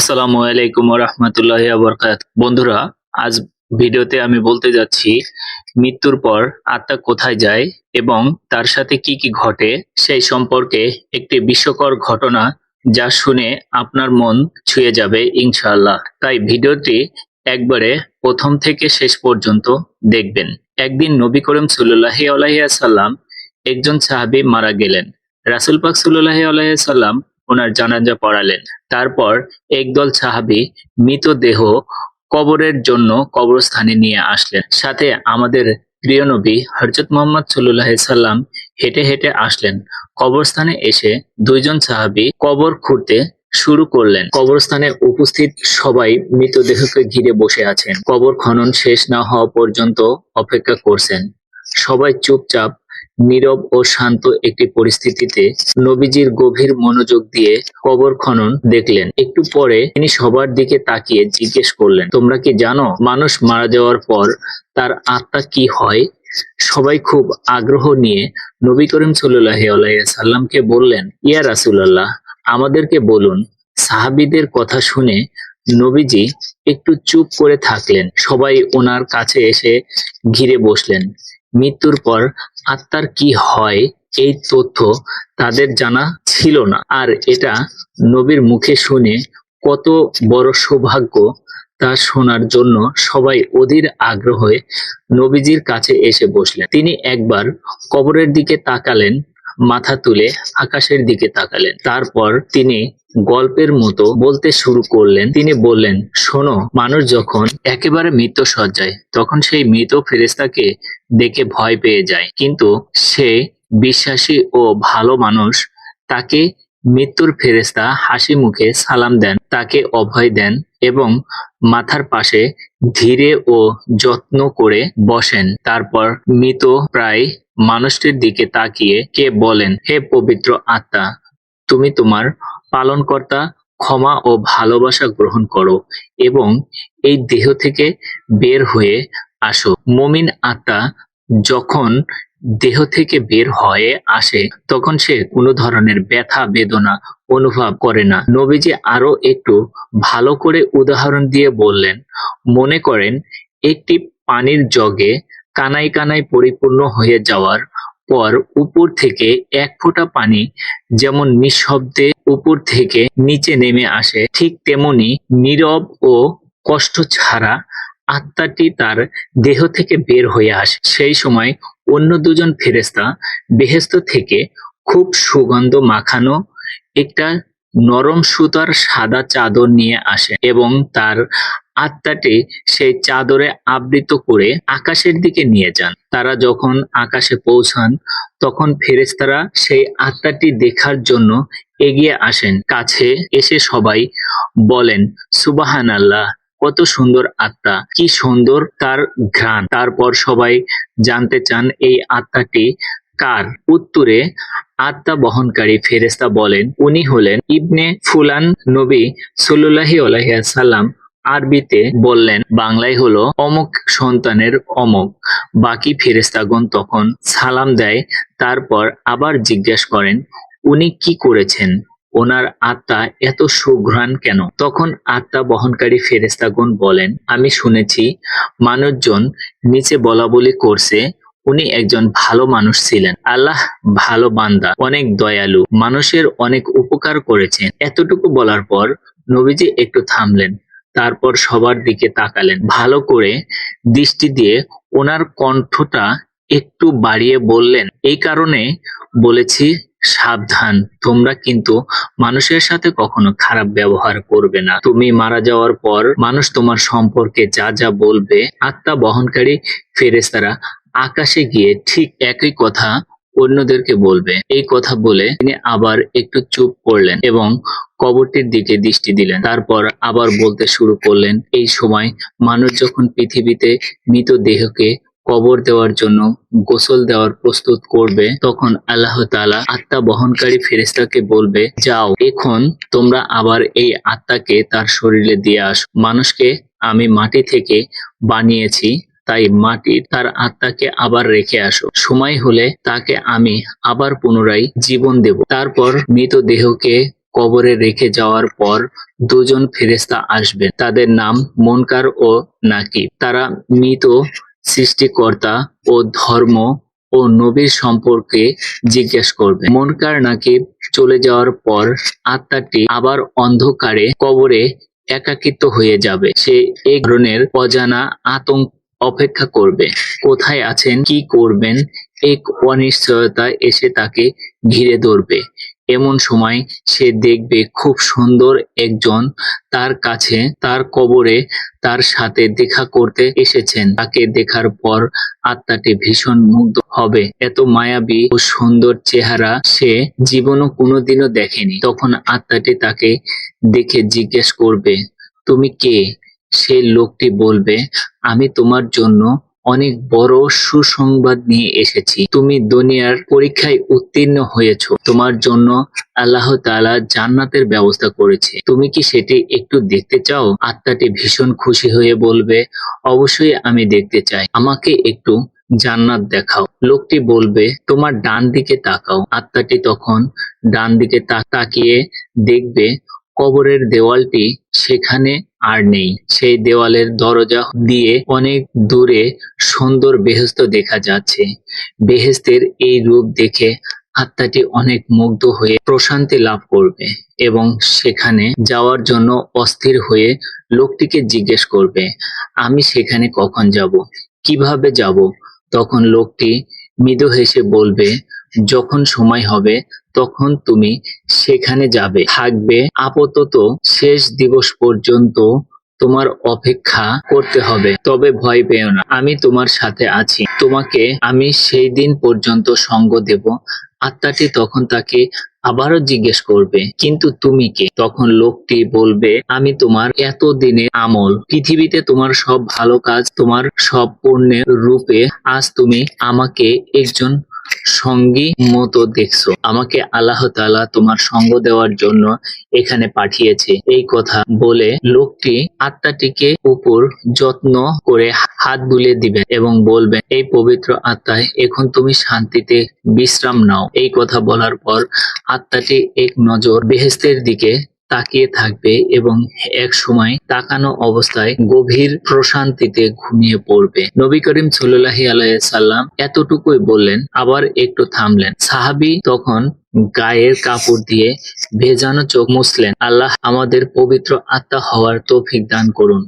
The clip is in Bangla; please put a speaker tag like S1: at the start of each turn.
S1: আসসালামু আলাইকুম রহমতুল্লাহ বরকাত বন্ধুরা, আজ ভিডিওতে আমি বলতে যাচ্ছি মৃত্যুর পর আত্মা কোথায় যায় এবং তার সাথে কি কি ঘটে সেই সম্পর্কে একটি বিস্ময়কর ঘটনা যা শুনে আপনার মন ছুঁয়ে যাবে ইনশাআল্লাহ। তাই ভিডিওটি একবারে প্রথম থেকে শেষ পর্যন্ত দেখবেন। একদিন নবী করিম সাল্লাহি আলাইসাল্লাম একজন সাহাবী মারা গেলেন। রাসুল পাক সাল্লাহি আলাইসাল্লাম ওনার জানাজা পড়ালেন। তারপর একদল সাহাবী মৃতদেহ কবরের জন্য কবরস্থানে নিয়ে আসলেন। সাথে আমাদের প্রিয় নবী হরজত মোহাম্মদ সাল্লাহ সাল্লাম হেঁটে হেঁটে আসলেন। কবরস্থানে এসে দুইজন সাহাবী কবর খুঁড়তে শুরু করলেন। কবরস্থানে উপস্থিত সবাই মৃতদেহকে ঘিরে বসে আছেন। কবর খনন শেষ না হওয়া পর্যন্ত অপেক্ষা করছেন। সবাই চুপচাপ নীরব ও শান্ত একটি পরিস্থিতিতে নবীজির গভীর মনোযোগ দিয়ে কবর খনন দেখলেন। একটু পরে তিনি সবার দিকে তাকিয়ে জিজ্ঞেস করলেন, তোমরা কি জানো মানুষ মারা যাওয়ার পর তার আত্মা কি হয়? সবাই খুব আগ্রহ নিয়ে নবী করিম সাল্লাহ সাল্লামকে বললেন, ইয়া রাসুলাল্লাহ, আমাদেরকে বলুন। সাহাবিদের কথা শুনে নবীজি একটু চুপ করে থাকলেন। সবাই ওনার কাছে এসে ঘিরে বসলেন। মৃত্যুর পর আত্মার কি হয় এই তথ্য তাদের জানা ছিল না। আর এটা নবীর মুখে শুনে কত বড় সৌভাগ্য তা শোনার জন্য সবাই অধীর আগ্রহে নবীজির কাছে এসে বসলেন। তিনি একবার কবরের দিকে তাকালেন মাথা তুলে আকাশের দিকে তাকালেন। তারপর তিনি গল্পের মতো বলতে শুরু করলেন। তিনি বললেন, শোনো, মানুষ যখন একেবারে মৃত সজ্জায় তখন সেই মৃত ফেরেস্তাকে দেখে ভয় পেয়ে যায়। কিন্তু সে বিশ্বাসী ও ভালো মানুষ তাকে মৃত্যুর ফেরেস্তা হাসি মুখে সালাম দেন, তাকে অভয় দেন এবং মাথার পাশে ধীরে ও যত্ন করে বসেন। তারপর মৃত প্রায় মানুষটির দিকে তাকিয়ে কে বলেন, হে পবিত্র আত্মা, তুমি তোমার পালনকর্তা, ক্ষমা ও ভালোবাসা গ্রহণ করো এবং এই দেহ থেকে বের হয়ে আসো। মমিন আত্মা যখন দেহ থেকে বের হয়ে আসে, তখন সে কোনো ধরনের ব্যথা, বেদনা অনুভব করে না। নবীজি আরও একটু ভালো করে উদাহরণ দিয়ে বললেন, মনে করেন একটি পানির জগে কানাই কানাই পরিপূর্ণ হয়ে যাওয়ার পর উপর থেকে এক ফোঁটা পানি যেমন নিঃশব্দে উপর থেকে নিচে নেমে আসে, ঠিক তেমনি নীরব ও কষ্ট ছাড়া আত্মাটি তার দেহ থেকে বের হয়ে আসে। সেই সময় অন্য দুজন ফেরেস্তা বেহেস্ত থেকে খুব সুগন্ধ মাখানো একটা নরম সুতার সাদা চাদর নিয়ে আসে এবং তার আত্মাটি সেই চাদরে আবৃত করে আকাশের দিকে নিয়ে যান। তারা যখন আকাশে পৌঁছান, তখন ফেরেস্তারা সেই আত্মাটি দেখার জন্য এগিয়ে আসেন। কাছে এসে সবাই বলেন সুবাহান আল্লাহ কত সুন্দর আত্মা, কি সুন্দর তার ঘ্রাণ। তারপর সবাই জানতে চান, এই আত্মাটি কার? উত্তরে আত্মা বহনকারী ফেরেস্তা বলেন, উনি হলেন ইবনে ফুলান নবী সাল্লাহি আলাইসাল্লাম আরবিতে বললেন, বাংলায় হলো অমুক সন্তানের অমুক। বাকি ফেরেস্তাগণ তখন সালাম দেয়, তারপর আবার জিজ্ঞেস করেন, উনি কি করেছেন? ওনার আত্মা এত সুঘ্রাণ কেন? তখন আত্মা বহনকারী ফেরেস্তাগণ বলেন, আমি শুনেছি মানুষজন নিচে বলা বলি করছে, উনি একজন ভালো মানুষ ছিলেন। আল্লাহ ভালো বান্দা, অনেক দয়ালু, মানুষের অনেক উপকার করেছেন। এতটুকু বলার পর নবীজি একটু থামলেন, তারপর সবার দিকে তাকালেন। ভালো করে দৃষ্টি দিয়ে ওনার কণ্ঠটা একটু বাড়িয়ে বললেন, এই কারণে বলেছি সাবধান। তোমরা কিন্তু মানুষের সাথে কখনো খারাপ ব্যবহার করবে না। তুমি মারা যাওয়ার পর মানুষ তোমার সম্পর্কে যা যা বলবে, আত্মা বহনকারী ফেরেস্তারা আকাশে গিয়ে ঠিক একই কথা অন্যদেরকে বলবে। এই কথা বলে তিনি আবার একটু চুপ করলেন এবং কবরটির দিকে দৃষ্টি দিলেন। তারপর আবার বলতে শুরু করলেন, এই সময় মানুষ যখন পৃথিবীতে মৃতদেহকে কবর দেওয়ার জন্য গোসল দেওয়ার প্রস্তুত করবে, তখন আল্লাহ তাআলা আত্মা বহনকারী ফেরেস্তাকে বলবে, যাও, এখন তোমরা আবার এই আত্মাকে তার শরীরে দিয়ে আস। মানুষকে আমি মাটি থেকে বানিয়েছি, তাই মাটি তার আত্মাকে আবার রেখে আসো। সময় হলে তাকে আমি আবার পুনরায় জীবন দেব। তারপর মৃতদেহকে কবরে রেখে যাওয়ার পর দুজন ফেরেশতা আসবেন। তাদের নাম মনকার ও নাকি তারা মৃত সৃষ্টিকর্তা ও ধর্ম ও নবীর সম্পর্কে জিজ্ঞেস করবে। মনকার নাকিব চলে যাওয়ার পর আত্মাটি আবার অন্ধকারে কবরে একাকিত্ব হয়ে যাবে। সে এক ধরনের অজানা আতঙ্ক অপেক্ষা করবে। কোথায় আছেন, কি করবেন, এক অনিশ্চয়তা এসে তাকে ঘিরে ধরবে। এমন সময় সে দেখবে খুব সুন্দর একজন তার কাছে তার কবরে তার সাথে দেখা করতে এসেছেন। তাকে দেখার পর আত্মাটি ভীষণ মুগ্ধ হবে। এত মায়াবী ও সুন্দর চেহারা সে জীবনও কোনোদিনও দেখেনি। তখন আত্মাটি তাকে দেখে জিজ্ঞেস করবে, তুমি কে? সেই লোকটি বলবে, আমি তোমার জন্য অনেক বড় সুসংবাদ নিয়ে এসেছি। তুমি দুনিয়ার পরীক্ষায় উত্তীর্ণ হয়েছো। তোমার জন্য আল্লাহ তাআলা জান্নাতের ব্যবস্থা করেছে। তুমি কি সেটি একটু দেখতে চাও? আত্মাটি ভীষণ খুশি হয়ে বলবে, অবশ্যই আমি দেখতে চাই। আমাকে একটু জান্নাত দেখাও। লোকটি বলবে, তোমার ডান দিকে তাকাও। আত্মাটি তখন ডান দিকে তাকিয়ে দেখবে, কবরের দেওয়ালটি সেখানে আর নেই। সেই দেওয়ালের দরজা দিয়ে অনেক দূরে সুন্দর বেহেস্ত দেখা যাচ্ছে। বেহেস্তের এই রূপ দেখে আত্মাটি অনেক মুগ্ধ হয়ে প্রশান্তি লাভ করবে এবং সেখানে যাওয়ার জন্য অস্থির হয়ে লোকটিকে জিজ্ঞেস করবে, আমি সেখানে কখন যাব? কীভাবে যাব? তখন লোকটি মৃদু হেসে বলবে যখন সময় হবে, তখন তুমি সেখানে যাবে। থাকবে আপাতত শেষ দিবস পর্যন্ত তোমার অপেক্ষা করতে হবে। তবে ভয় পেও না, আমি তোমার সাথে আছি। তোমাকে আমি সেই দিন পর্যন্ত সঙ্গ দেব। আত্মাটি তখন তাকে আবারও জিজ্ঞেস করবে, কিন্তু তুমি কে? তখন লোকটি বলবে, আমি তোমার এত দিনে আমল। পৃথিবীতে তোমার সব ভালো কাজ, তোমার সব পুণ্যের রূপে আজ তুমি আমাকে একজন সঙ্গী মতো দেখছ। আমাকে আল্লাহ তাআলা তোমার সঙ্গ দেওয়ার জন্য এখানে পাঠিয়েছে। এই কথা বলে লোকটি আত্মাটিকে উপর যত্ন করে হাত বুলিয়ে দিবেন এবং বলবেন এই পবিত্র আত্মায় এখন তুমি শান্তিতে বিশ্রাম নাও। এই কথা বলার পর আত্মাটি এক নজর বেহেস্তের দিকে তাকিয়ে থাকবে এবং এক সময় তাকানো অবস্থায় গভীর প্রশান্তিতে ঘুমিয়ে পড়বে। নবী করিম সাল্লাল্লাহু আলাইসাল্লাম এতটুকুই বললেন, আবার একটু থামলেন। সাহাবি তখন গায়ের কাপড় দিয়ে ভেজানো চোখ মুছলেন। আল্লাহ আমাদের পবিত্র আত্মা হওয়ার তৌফিক দান করুন।